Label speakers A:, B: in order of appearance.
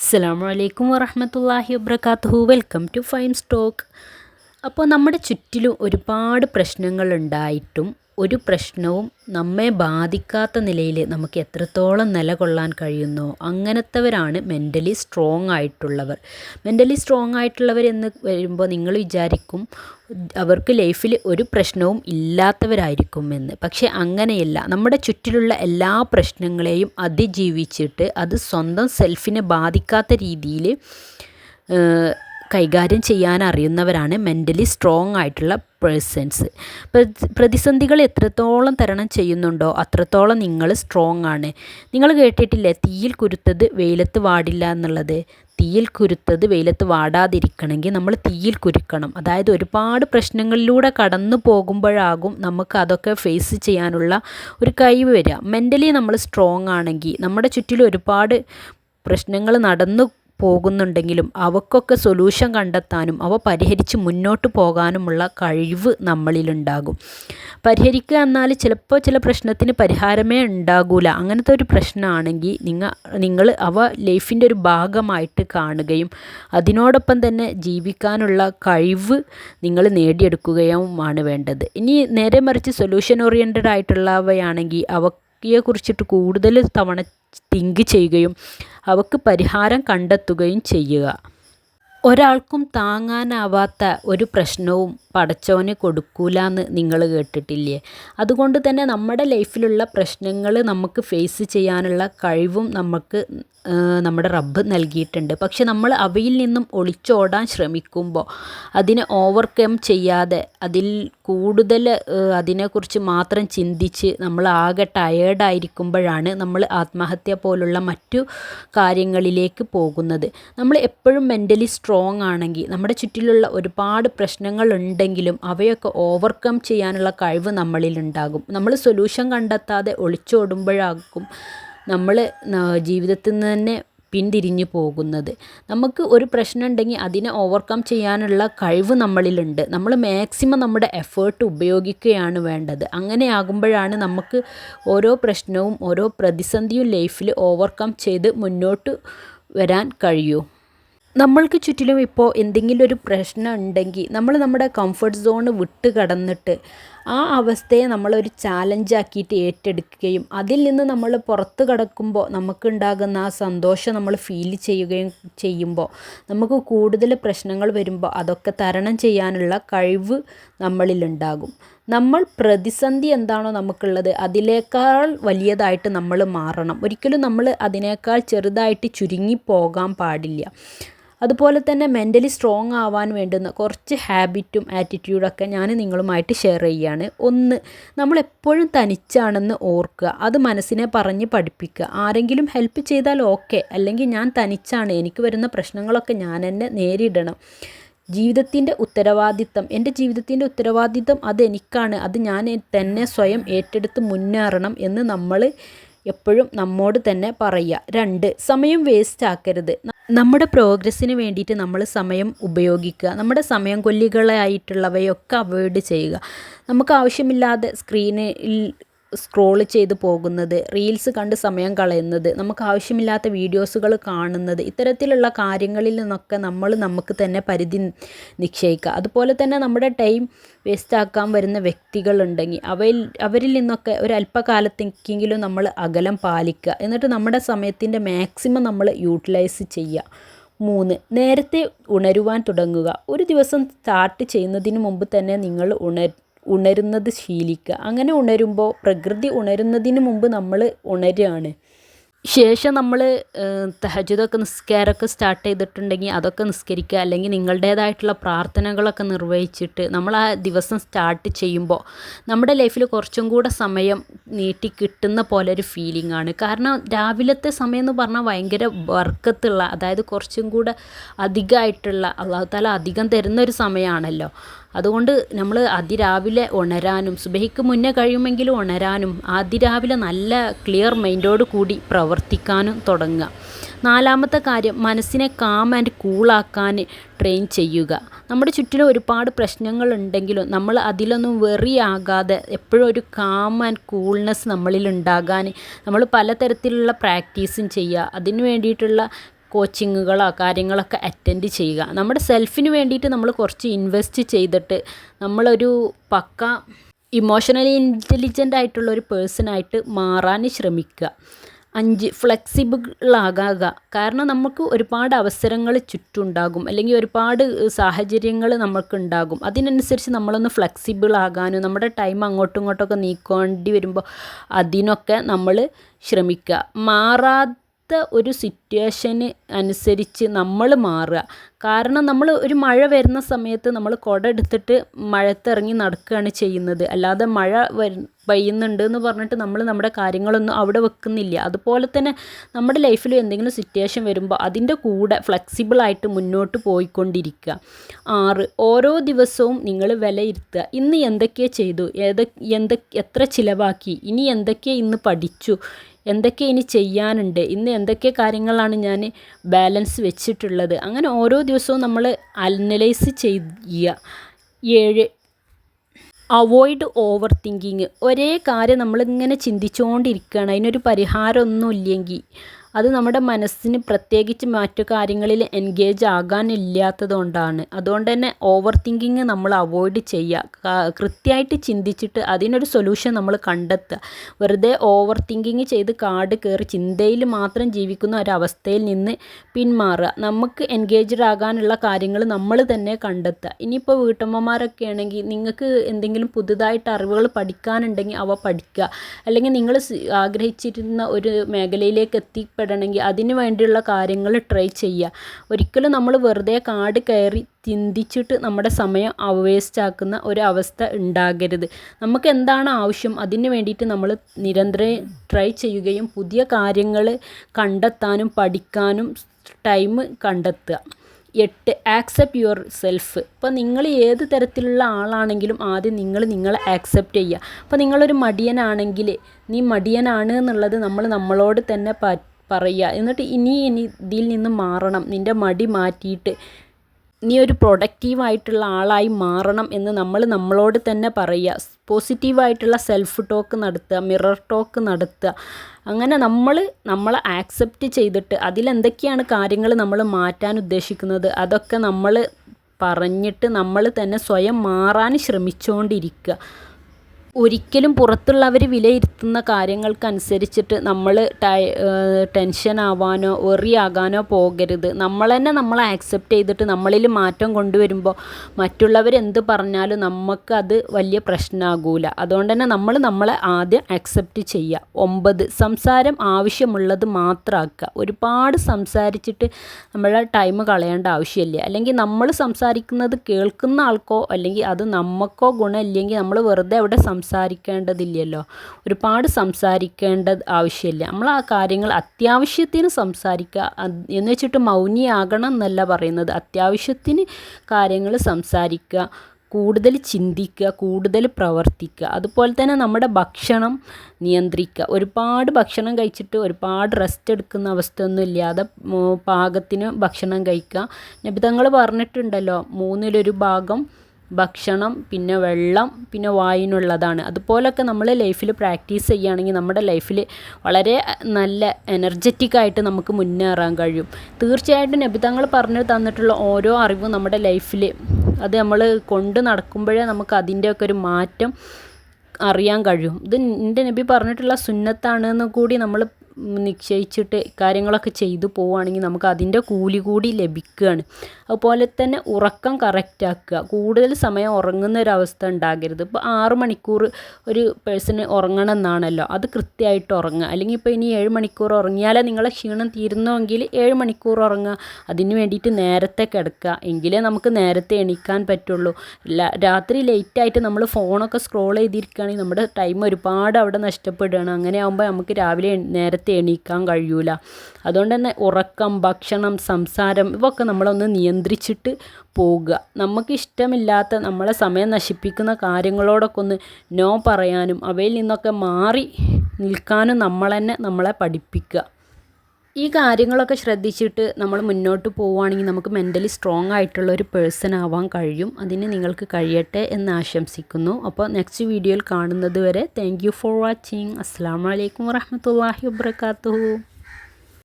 A: അസ്സാം വലൈക്കും വറഹമത്തല്ലാഹി വബർക്കാത്തു വെൽക്കം ടു ഫൈൻ സ്റ്റോക്ക്. അപ്പോൾ നമ്മുടെ ചുറ്റിലും ഒരുപാട് പ്രശ്നങ്ങൾ ഉണ്ടായിട്ടും ഒരു പ്രശ്നവും നമ്മെ ബാധിക്കാത്ത നിലയിൽ നമുക്ക് എത്രത്തോളം നിലകൊള്ളാൻ കഴിയുന്നോ അങ്ങനത്തവരാണ് മെന്റലി സ്ട്രോങ് ആയിട്ടുള്ളവർ. മെന്റലി സ്ട്രോങ് ആയിട്ടുള്ളവർ എന്ന് വരുമ്പോൾ നിങ്ങൾ വിചാരിക്കും അവർക്ക് ലൈഫിൽ ഒരു പ്രശ്നവും ഇല്ലാത്തവരായിരിക്കും എന്ന്. പക്ഷേ അങ്ങനെയല്ല. നമ്മുടെ ചുറ്റിലുള്ള എല്ലാ പ്രശ്നങ്ങളെയും അതിജീവിച്ചിട്ട് അത് സ്വന്തം സെൽഫിനെ ബാധിക്കാത്ത രീതിയിൽ കൈകാര്യം ചെയ്യാൻ അറിയുന്നവരാണ് മെന്റലി സ്ട്രോങ് ആയിട്ടുള്ള പേഴ്സൺസ് പ്രതിസന്ധികൾ എത്രത്തോളം തരണം ചെയ്യുന്നുണ്ടോ അത്രത്തോളം നിങ്ങൾ സ്ട്രോങ് ആണ്. നിങ്ങൾ കേട്ടിട്ടില്ലേ? തീയിൽ കുരുത്തത് വെയിലത്ത് വാടില്ല എന്നുള്ളത്. തീയിൽ കുരുത്തത് വെയിലത്ത് വാടാതിരിക്കണമെങ്കിൽ നമ്മൾ തീയിൽ കുരുക്കണം. അതായത് ഒരുപാട് പ്രശ്നങ്ങളിലൂടെ കടന്നു പോകുമ്പോഴാകും നമുക്ക് അതൊക്കെ ഫേസ് ചെയ്യാനുള്ള ഒരു കഴിവ് വരിക. മെന്റലി നമ്മൾ സ്ട്രോങ് ആണെങ്കിൽ നമ്മുടെ ചുറ്റിലും ഒരുപാട് പ്രശ്നങ്ങൾ നടന്നു പോകുന്നുണ്ടെങ്കിലും അവക്കൊക്കെ സൊല്യൂഷൻ കണ്ടെത്താനും അവ പരിഹരിച്ച് മുന്നോട്ട് പോകാനുമുള്ള കഴിവ് നമ്മളിലുണ്ടാകും. പരിഹരിക്കുക എന്നാൽ ചിലപ്പോൾ ചില പ്രശ്നത്തിന് പരിഹാരമേ ഉണ്ടാകൂല. അങ്ങനത്തെ ഒരു പ്രശ്നമാണെങ്കിൽ നിങ്ങൾ നിങ്ങൾ അവ ലൈഫിന്റെ ഒരു ഭാഗമായിട്ട് കാണുകയും അതിനോടൊപ്പം തന്നെ ജീവിക്കാനുള്ള കഴിവ് നിങ്ങൾ നേടിയെടുക്കുകയുമാണ് വേണ്ടത്. ഇനി നേരെ മറിച്ച് സൊല്യൂഷൻ ഓറിയന്റഡ് ആയിട്ടുള്ളവയാണെങ്കിൽ അവയെക്കുറിച്ചിട്ട് കൂടുതൽ തവണ തിങ്ക് ചെയ്യുകയും അവക്ക് പരിഹാരം കണ്ടെത്തുകയും ചെയ്യുക. ഒരാൾക്കും താങ്ങാനാവാത്ത ഒരു പ്രശ്നവും പടച്ചവനെ കൊടുക്കൂല എന്ന് നിങ്ങൾ കേട്ടിട്ടില്ലേ? അതുകൊണ്ട് തന്നെ നമ്മുടെ ലൈഫിലുള്ള പ്രശ്നങ്ങൾ നമുക്ക് ഫേസ് ചെയ്യാനുള്ള കഴിവും നമുക്ക് നമ്മുടെ റബ്ബ് നൽകിയിട്ടുണ്ട്. പക്ഷെ നമ്മൾ അവയിൽ നിന്നും ഒളിച്ചോടാൻ ശ്രമിക്കുമ്പോൾ അതിനെ ഓവർകം ചെയ്യാതെ അതിൽ കൂടുതൽ അതിനെക്കുറിച്ച് മാത്രം ചിന്തിച്ച് നമ്മൾ ആകെ ടയേർഡായിരിക്കുമ്പോഴാണ് നമ്മൾ ആത്മഹത്യ പോലുള്ള മറ്റു കാര്യങ്ങളിലേക്ക് പോകുന്നത്. നമ്മൾ എപ്പോഴും മെന്റലി സ്ട്രോങ് ആണെങ്കിൽ നമ്മുടെ ചുറ്റിലുള്ള ഒരുപാട് പ്രശ്നങ്ങൾ ഉണ്ടെങ്കിലും അവയൊക്കെ ഓവർകം ചെയ്യാനുള്ള കഴിവ് നമ്മളിലുണ്ടാകും നമ്മൾ സൊല്യൂഷൻ കണ്ടെത്താതെ ഒളിച്ചോടുമ്പോഴാകും നമ്മൾ ജീവിതത്തിൽ നിന്ന് തന്നെ പിന്തിരിഞ്ഞു പോകുന്നത്. നമുക്ക് ഒരു പ്രശ്നം ഉണ്ടെങ്കിൽ അതിനെ ഓവർകം ചെയ്യാനുള്ള കഴിവ് നമ്മളിലുണ്ട് നമ്മൾ മാക്സിമം നമ്മുടെ എഫേർട്ട് ഉപയോഗിക്കുകയാണ് വേണ്ടത്. അങ്ങനെ ആകുമ്പോഴാണ് നമുക്ക് ഓരോ പ്രശ്നവും ഓരോ പ്രതിസന്ധിയും ലൈഫിൽ ഓവർകം ചെയ്ത് മുന്നോട്ട് വരാൻ കഴിയൂ. നമ്മൾക്ക് ചുറ്റിലും ഇപ്പോൾ എന്തെങ്കിലും ഒരു പ്രശ്നം ഉണ്ടെങ്കിൽ നമ്മൾ നമ്മുടെ കംഫർട്ട് സോൺ വിട്ട് കടന്നിട്ട് ആ അവസ്ഥയെ നമ്മളൊരു ചാലഞ്ചാക്കിയിട്ട് ഏറ്റെടുക്കുകയും അതിൽ നിന്ന് നമ്മൾ പുറത്ത് കടക്കുമ്പോൾ നമുക്കുണ്ടാകുന്ന ആ സന്തോഷം നമ്മൾ ഫീൽ ചെയ്യുകയും ചെയ്യുമ്പോൾ നമുക്ക് കൂടുതൽ പ്രശ്നങ്ങൾ വരുമ്പോൾ അതൊക്കെ തരണം ചെയ്യാനുള്ള കഴിവ് നമ്മളിലുണ്ടാകും. നമ്മൾ പ്രതിസന്ധി എന്താണോ നമുക്കുള്ളത് അതിനേക്കാൾ വലിയതായിട്ട് നമ്മൾ മാറണം. ഒരിക്കലും നമ്മൾ അതിനേക്കാൾ ചെറുതായിട്ട് ചുരുങ്ങി പോകാൻ പാടില്ല. അതുപോലെ തന്നെ മെന്റലി സ്ട്രോങ് ആവാൻ വേണ്ടുന്ന കുറച്ച് ഹാബിറ്റും ആറ്റിറ്റ്യൂഡൊക്കെ ഞാൻ നിങ്ങളുമായിട്ട് ഷെയർ ചെയ്യുകയാണ്. ഒന്ന് നമ്മളെപ്പോഴും തനിച്ചാണെന്ന് ഓർക്കുക. അത് മനസ്സിനെ പറഞ്ഞ് പഠിപ്പിക്കുക. ആരെങ്കിലും ഹെൽപ്പ് ചെയ്താൽ ഓക്കെ അല്ലെങ്കിൽ ഞാൻ തനിച്ചാണ്. എനിക്ക് വരുന്ന പ്രശ്നങ്ങളൊക്കെ ഞാൻ തന്നെ നേരിടണം. ജീവിതത്തിന്റെ ഉത്തരവാദിത്തം. എന്റെ ജീവിതത്തിന്റെ ഉത്തരവാദിത്തം അതെനിക്കാണ് അത് ഞാൻ തന്നെ സ്വയം ഏറ്റെടുത്ത് മുന്നേറണം എന്ന് നമ്മൾ എപ്പോഴും നമ്മോട് തന്നെ പറയുക. രണ്ട് സമയം വേസ്റ്റ് ആക്കരുത്. നമ്മുടെ പ്രോഗ്രസ്സിന് വേണ്ടിയിട്ട് നമ്മൾ സമയം ഉപയോഗിക്കുക നമ്മുടെ സമയം കൊല്ലികളായിട്ടുള്ളവയൊക്കെ അവോയ്ഡ് ചെയ്യുക. നമുക്ക് ആവശ്യമില്ലാതെ സ്ക്രീനിൽ സ്ക്രോൾ ചെയ്ത് പോകുന്നത് റീൽസ് കണ്ട് സമയം കളയുന്നത് നമുക്ക് ആവശ്യമില്ലാത്ത വീഡിയോസുകൾ കാണുന്നത് ഇത്തരത്തിലുള്ള കാര്യങ്ങളിൽ നിന്നൊക്കെ നമ്മൾ നമുക്ക് തന്നെ പരിധി നിശ്ചയിക്കുക. അതുപോലെ തന്നെ നമ്മുടെ ടൈം വേസ്റ്റ് ആക്കാൻ വരുന്ന വ്യക്തികളുണ്ടെങ്കിൽ അവയിൽ അവരിൽ നിന്നൊക്കെ ഒരു അല്പകാലത്തേക്കെങ്കിലും നമ്മൾ അകലം പാലിക്കുക. എന്നിട്ട് നമ്മുടെ സമയത്തിന്റെ മാക്സിമം നമ്മൾ യൂട്ടിലൈസ് ചെയ്യുക. മൂന്ന് നേരത്തെ ഉണരുവാൻ തുടങ്ങുക. ഒരു ദിവസം സ്റ്റാർട്ട് ചെയ്യുന്നതിന് മുമ്പ് തന്നെ നിങ്ങൾ ഉണർ ഉണരുന്നത് ശീലിക്കുക. അങ്ങനെ ഉണരുമ്പോൾ പ്രകൃതി ഉണരുന്നതിന് മുമ്പ് നമ്മൾ ഉണരുകയാണ്. ശേഷം നമ്മൾ തഹജുദൊക്കെ നിസ്കാരമൊക്കെ സ്റ്റാർട്ട് ചെയ്തിട്ടുണ്ടെങ്കിൽ അതൊക്കെ നിസ്കരിക്കുക. അല്ലെങ്കിൽ നിങ്ങളുടേതായിട്ടുള്ള പ്രാർത്ഥനകളൊക്കെ നിർവഹിച്ചിട്ട് നമ്മൾ ആ ദിവസം സ്റ്റാർട്ട് ചെയ്യുമ്പോൾ നമ്മുടെ ലൈഫിൽ കുറച്ചും കൂടെ സമയം നീട്ടി കിട്ടുന്ന പോലെ ഒരു ഫീലിംഗ് ആണ്. കാരണം രാവിലത്തെ സമയം എന്ന് പറഞ്ഞാൽ ഭയങ്കര വർക്കത്തുള്ള അതായത് കുറച്ചും കൂടെ അധികമായിട്ടുള്ള അള്ളാഹു താല അധികം തരുന്ന ഒരു സമയമാണല്ലോ. അതുകൊണ്ട് നമ്മൾ അതിരാവിലെ ഉണരാനും സുബഹിക്ക് മുന്നേ കഴിയുമെങ്കിലും ഉണരാനും അതിരാവിലെ നല്ല ക്ലിയർ മൈൻഡോട് കൂടി പ്രവർത്തിക്കാനും തുടങ്ങുക. നാലാമത്തെ കാര്യം മനസ്സിനെ കാം ആൻഡ് കൂളാക്കാൻ ട്രെയിൻ ചെയ്യുക. നമ്മുടെ ചുറ്റിലും ഒരുപാട് പ്രശ്നങ്ങൾ ഉണ്ടെങ്കിലും നമ്മൾ അതിലൊന്നും വെറി ആകാതെ എപ്പോഴും ഒരു കാം ആൻഡ് കൂൾനെസ് നമ്മളിൽ ഉണ്ടാകാൻ നമ്മൾ പലതരത്തിലുള്ള പ്രാക്ടീസും ചെയ്യുക. അതിന് വേണ്ടിയിട്ടുള്ള കോച്ചിങ്ങുകളോ കാര്യങ്ങളൊക്കെ അറ്റൻഡ് ചെയ്യുക. നമ്മുടെ സെൽഫിന് വേണ്ടിയിട്ട് നമ്മൾ കുറച്ച് ഇൻവെസ്റ്റ് ചെയ്തിട്ട് നമ്മളൊരു പക്ക ഇമോഷണലി ഇന്റലിജന്റ് ആയിട്ടുള്ള ഒരു പേഴ്സണായിട്ട് മാറാൻ ശ്രമിക്കുക. അഞ്ച് ഫ്ലെക്സിബിൾ ഫ്ലെക്സിബിളാകാക കാരണം നമുക്ക് ഒരുപാട് അവസരങ്ങൾ ചുറ്റുണ്ടാകും. അല്ലെങ്കിൽ ഒരുപാട് സാഹചര്യങ്ങൾ നമുക്കുണ്ടാകും അതിനനുസരിച്ച് നമ്മളൊന്ന് ഫ്ലെക്സിബിൾ ആകാനും നമ്മുടെ ടൈം അങ്ങോട്ടും ഇങ്ങോട്ടൊക്കെ നീക്കേണ്ടി വരുമ്പോൾ അതിനൊക്കെ നമ്മൾ ശ്രമിക്കുക. മാറാത്ത ഒരു സിറ്റുവേഷന് അനുസരിച്ച് നമ്മൾ മാറുക. കാരണം നമ്മൾ ഒരു മഴ വരുന്ന സമയത്ത് നമ്മൾ കുട എടുത്തിട്ട് മഴത്തിറങ്ങി നടക്കുകയാണ് ചെയ്യുന്നത്. അല്ലാതെ മഴ പെയ്യുന്നുണ്ട് എന്ന് പറഞ്ഞിട്ട് നമ്മൾ നമ്മുടെ കാര്യങ്ങളൊന്നും അവിടെ വെക്കുന്നില്ല. അതുപോലെ തന്നെ നമ്മുടെ ലൈഫിൽ എന്തെങ്കിലും സിറ്റുവേഷൻ വരുമ്പോൾ അതിന്റെ കൂടെ ഫ്ലെക്സിബിളായിട്ട് മുന്നോട്ട് പോയിക്കൊണ്ടിരിക്കുക. ആറ് ഓരോ ദിവസവും നിങ്ങൾ വിലയിരുത്തുക. ഇന്ന് എന്തൊക്കെ ചെയ്തു? ഏതൊ എന്തൊക്കെ എത്ര ചിലവാക്കി? ഇനി എന്തൊക്കെ ഇന്ന് പഠിച്ചു? എന്തൊക്കെ ഇനി ചെയ്യാനുണ്ട് ഇന്ന് എന്തൊക്കെ കാര്യങ്ങളാണ് ഞാൻ ബാലൻസ് വെച്ചിട്ടുള്ളത്. അങ്ങനെ ഓരോ ദിവസവും നമ്മൾ അനലൈസ് ചെയ്യുക. ഏഴ് അവോയ്ഡ് ഓവർ തിങ്കിങ് ഒരേ കാര്യം നമ്മളിങ്ങനെ ചിന്തിച്ചുകൊണ്ടിരിക്കുകയാണ് അതിനൊരു പരിഹാരമൊന്നും ഇല്ലെങ്കിൽ അത് നമ്മുടെ മനസ്സിന് പ്രത്യേകിച്ച് മറ്റു കാര്യങ്ങളിൽ എൻഗേജ് ആകാനില്ലാത്തത് കൊണ്ടാണ് അതുകൊണ്ട് തന്നെ ഓവർ തിങ്കിങ് നമ്മൾ അവോയ്ഡ് ചെയ്യുക. കൃത്യമായിട്ട് ചിന്തിച്ചിട്ട് അതിനൊരു സൊല്യൂഷൻ നമ്മൾ കണ്ടെത്തുക. വെറുതെ ഓവർ തിങ്കിങ് ചെയ്ത് കാട് കയറി ചിന്തയിൽ മാത്രം ജീവിക്കുന്ന ഒരവസ്ഥയിൽ നിന്ന് പിന്മാറുക. നമുക്ക് എൻഗേജ്ഡ് ആകാനുള്ള കാര്യങ്ങൾ നമ്മൾ തന്നെ കണ്ടെത്തുക. ഇനിയിപ്പോൾ വീട്ടമ്മമാരൊക്കെ ആണെങ്കിൽ നിങ്ങൾക്ക് എന്തെങ്കിലും പുതുതായിട്ട് അറിവുകൾ പഠിക്കാനുണ്ടെങ്കിൽ അവ പഠിക്കുക. അല്ലെങ്കിൽ നിങ്ങൾ ആഗ്രഹിച്ചിരുന്ന ഒരു മേഖലയിലേക്ക് എത്തിപ്പെടണമെങ്കിൽ അതിന് വേണ്ടിയുള്ള കാര്യങ്ങൾ ട്രൈ ചെയ്യുക. ഒരിക്കലും നമ്മൾ വെറുതെ കാട് കയറി ചിന്തിച്ചിട്ട് നമ്മുടെ സമയം വേസ്റ്റ് ആക്കുന്ന ഒരു അവസ്ഥ ഉണ്ടാകരുത്. നമുക്ക് എന്താണ് ആവശ്യം? അതിന് വേണ്ടിയിട്ട് നമ്മൾ നിരന്തരം ട്രൈ ചെയ്യുകയും പുതിയ കാര്യങ്ങൾ കണ്ടെത്താനും പഠിക്കാനും ടൈം കണ്ടെത്തുക. എട്ട് ആക്സെപ്റ്റ് യുവർ സെൽഫ് ഇപ്പോൾ നിങ്ങൾ ഏത് തരത്തിലുള്ള ആളാണെങ്കിലും ആദ്യം നിങ്ങൾ നിങ്ങളെ ആക്സെപ്റ്റ് ചെയ്യുക. അപ്പോൾ നിങ്ങളൊരു മടിയനാണെങ്കിൽ നീ മടിയനാണ് എന്നുള്ളത് നമ്മൾ നമ്മളോട് തന്നെ പറയുക. എന്നിട്ട് ഇനി ഇനി ഇതിൽ നിന്ന് മാറണം. നിന്റെ മടി മാറ്റിയിട്ട് നീ ഒരു പ്രൊഡക്റ്റീവായിട്ടുള്ള ആളായി മാറണം എന്ന് നമ്മൾ നമ്മളോട് തന്നെ പറയുക. പോസിറ്റീവായിട്ടുള്ള സെൽഫ് ടോക്ക് നടത്തുക മിറർ ടോക്ക് നടത്തുക. അങ്ങനെ നമ്മൾ നമ്മളെ ആക്സെപ്റ്റ് ചെയ്തിട്ട് അതിലെന്തൊക്കെയാണ് കാര്യങ്ങൾ നമ്മൾ മാറ്റാൻ ഉദ്ദേശിക്കുന്നത് അതൊക്കെ നമ്മൾ പറഞ്ഞിട്ട് നമ്മൾ തന്നെ സ്വയം മാറാൻ ശ്രമിച്ചുകൊണ്ടിരിക്കുക. ഒരിക്കലും പുറത്തുള്ളവർ വിലയിരുത്തുന്ന കാര്യങ്ങൾക്കനുസരിച്ചിട്ട് നമ്മൾ ടൈ ടെൻഷൻ ആവാനോ ആകാനോ പോകരുത്. നമ്മൾ തന്നെ നമ്മൾ ആക്സെപ്റ്റ് ചെയ്തിട്ട് നമ്മളിൽ മാറ്റം കൊണ്ടുവരുമ്പോൾ മറ്റുള്ളവർ എന്ത് പറഞ്ഞാലും നമുക്കത് വലിയ പ്രശ്നമാകൂല അതുകൊണ്ട് തന്നെ നമ്മൾ നമ്മളെ ആദ്യം ആക്സെപ്റ്റ് ചെയ്യുക ഒമ്പത് സംസാരം ആവശ്യമുള്ളത് മാത്രമാക്കുക ഒരുപാട് സംസാരിച്ചിട്ട് നമ്മളെ ടൈം കളയേണ്ട ആവശ്യമില്ല. അല്ലെങ്കിൽ നമ്മൾ സംസാരിക്കുന്നത് കേൾക്കുന്ന ആൾക്കോ അല്ലെങ്കിൽ അത് നമുക്കോ ഗുണമില്ലെങ്കിൽ നമ്മൾ വെറുതെ അവിടെ സംസാരിക്കേണ്ടതില്ലല്ലോ. ഒരുപാട് സംസാരിക്കേണ്ട ആവശ്യമില്ല. നമ്മൾ ആ കാര്യങ്ങൾ അത്യാവശ്യത്തിന് സംസാരിക്കുക. എന്ന് വെച്ചിട്ട് മൗനിയാകണം എന്നല്ല പറയുന്നത്. അത്യാവശ്യത്തിന് കാര്യങ്ങൾ സംസാരിക്കുക കൂടുതൽ ചിന്തിക്കുക കൂടുതൽ പ്രവർത്തിക്കുക. അതുപോലെ തന്നെ നമ്മുടെ ഭക്ഷണം നിയന്ത്രിക്കുക. ഒരുപാട് ഭക്ഷണം കഴിച്ചിട്ട് ഒരുപാട് റെസ്റ്റ് എടുക്കുന്ന അവസ്ഥയൊന്നും ഇല്ലാതെ പാകത്തിന് ഭക്ഷണം കഴിക്കുക. ഞാൻ നബിതങ്ങൾ പറഞ്ഞിട്ടുണ്ടല്ലോ മൂന്നിലൊരു ഭാഗം ഭക്ഷണം പിന്നെ വെള്ളം പിന്നെ വായിനുള്ളതാണ്. അതുപോലൊക്കെ നമ്മൾ ലൈഫിൽ പ്രാക്ടീസ് ചെയ്യുകയാണെങ്കിൽ നമ്മുടെ ലൈഫിൽ വളരെ നല്ല എനർജറ്റിക് ആയിട്ട് നമുക്ക് മുന്നേറാൻ കഴിയും. തീർച്ചയായിട്ടും നബിതങ്ങൾ പറഞ്ഞു തന്നിട്ടുള്ള ഓരോ അറിവും നമ്മുടെ ലൈഫിൽ അത് നമ്മൾ കൊണ്ട് നടക്കുമ്പോഴേ നമുക്ക് അതിന്റെയൊക്കെ ഒരു മാറ്റം അറിയാൻ കഴിയും. ഇത് എന്റെ നബി പറഞ്ഞിട്ടുള്ള സുന്നത്താണെന്ന് കൂടി നമ്മൾ നിശ്ചയിച്ചിട്ട് കാര്യങ്ങളൊക്കെ ചെയ്തു പോവുകയാണെങ്കിൽ നമുക്ക് അതിന്റെ കൂലി കൂടി ലഭിക്കുകയാണ്. അതുപോലെ തന്നെ ഉറക്കം കറക്റ്റാക്കുക കൂടുതൽ സമയം ഉറങ്ങുന്ന ഒരു അവസ്ഥ ഉണ്ടാകരുത്. ഇപ്പോൾ ആറ് മണിക്കൂർ ഒരു പേഴ്സണ് ഉറങ്ങണം എന്നാണല്ലോ. അത് കൃത്യമായിട്ട് ഉറങ്ങുക. അല്ലെങ്കിൽ ഇപ്പോൾ ഇനി ഏഴ് മണിക്കൂർ ഉറങ്ങിയാലേ നിങ്ങളെ ക്ഷീണം തീരുന്നുവെങ്കിൽ ഏഴ് മണിക്കൂർ ഉറങ്ങുക. അതിന് വേണ്ടിയിട്ട് നേരത്തെ കിടക്കുക. എങ്കിലേ നമുക്ക് നേരത്തെ എണീക്കാൻ പറ്റുള്ളൂ. രാത്രി ലേറ്റായിട്ട് നമ്മൾ ഫോണൊക്കെ സ്ക്രോൾ ചെയ്തിരിക്കുകയാണെങ്കിൽ നമ്മുടെ ടൈം ഒരുപാട് അവിടെ നഷ്ടപ്പെടുകയാണ്. അങ്ങനെ ആകുമ്പോൾ നമുക്ക് രാവിലെ നേരത്തെ നേരത്തെ എണീക്കാൻ കഴിയൂല. അതുകൊണ്ട് തന്നെ ഉറക്കം ഭക്ഷണം സംസാരം ഇവയൊക്കെ നമ്മളൊന്ന് നിയന്ത്രിച്ചിട്ട് പോകുക നമുക്ക് ഇഷ്ടമില്ലാത്ത നമ്മളെ സമയം നശിപ്പിക്കുന്ന കാര്യങ്ങളോടൊക്കെ ഒന്ന് നോ പറയാനും അവയിൽ നിന്നൊക്കെ മാറി നിൽക്കാനും നമ്മൾ തന്നെ നമ്മളെ പഠിപ്പിക്കുക. ഈ കാര്യങ്ങളൊക്കെ ശ്രദ്ധിച്ചിട്ട് നമ്മൾ മുന്നോട്ട് പോവുകയാണെങ്കിൽ നമുക്ക് മെന്റലി സ്ട്രോങ് ആയിട്ടുള്ള ഒരു പേഴ്സൺ ആവാൻ കഴിയും. അതിന് നിങ്ങൾക്ക് കഴിയട്ടെ എന്ന് ആശംസിക്കുന്നു. അപ്പോൾ നെക്സ്റ്റ് വീഡിയോയിൽ കാണുന്നത് വരെ താങ്ക് ഫോർ വാച്ചിങ് അസ്സാം വലൈക്കും വാഹമത്തല്ലാഹി വാബർക്കാത്തു